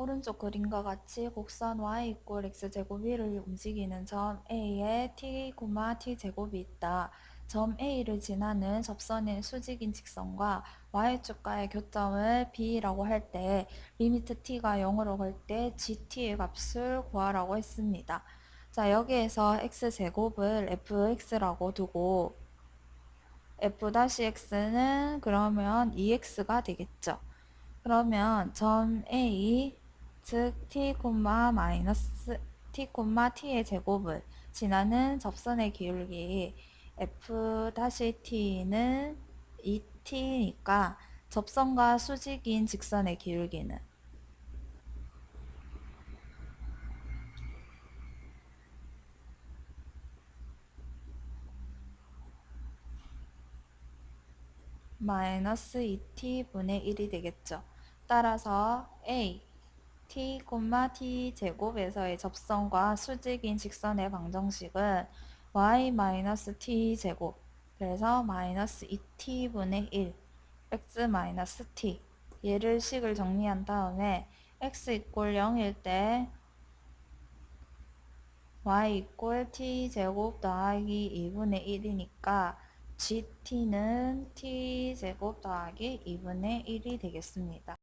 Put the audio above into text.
오른쪽 그림과 같이 곡선 y 이꼴 x제곱 위를 움직이는 점 A에 t, t제곱이 있다. 점 A를 지나는 접선인 수직인 직선과 y축과의 교점을 B라고 할 때 리미트 t가 0으로 갈 때 gt의 값을 구하라고 했습니다. 자 여기에서 x제곱을 fx라고 두고 f-x는 그러면 2x가 되겠죠. 그러면 점 A 즉 t, t, t의 제곱을 지나는 접선의 기울기 f-t는 2t니까 접선과 수직인 직선의 기울기는 마이너스 2t분의 1이 되겠죠. 따라서 a t, t 제곱에서의 접선과 수직인 직선의 방정식은 y 마이너스 t 제곱 그래서 마이너스 2t분의 1 x 마이너스 t 얘를 식을 정리한 다음에 x 이꼴 0일 때 y 이꼴 t 제곱 더하기 2분의 1이니까 gt는 t 제곱 더하기 2분의 1이 되겠습니다.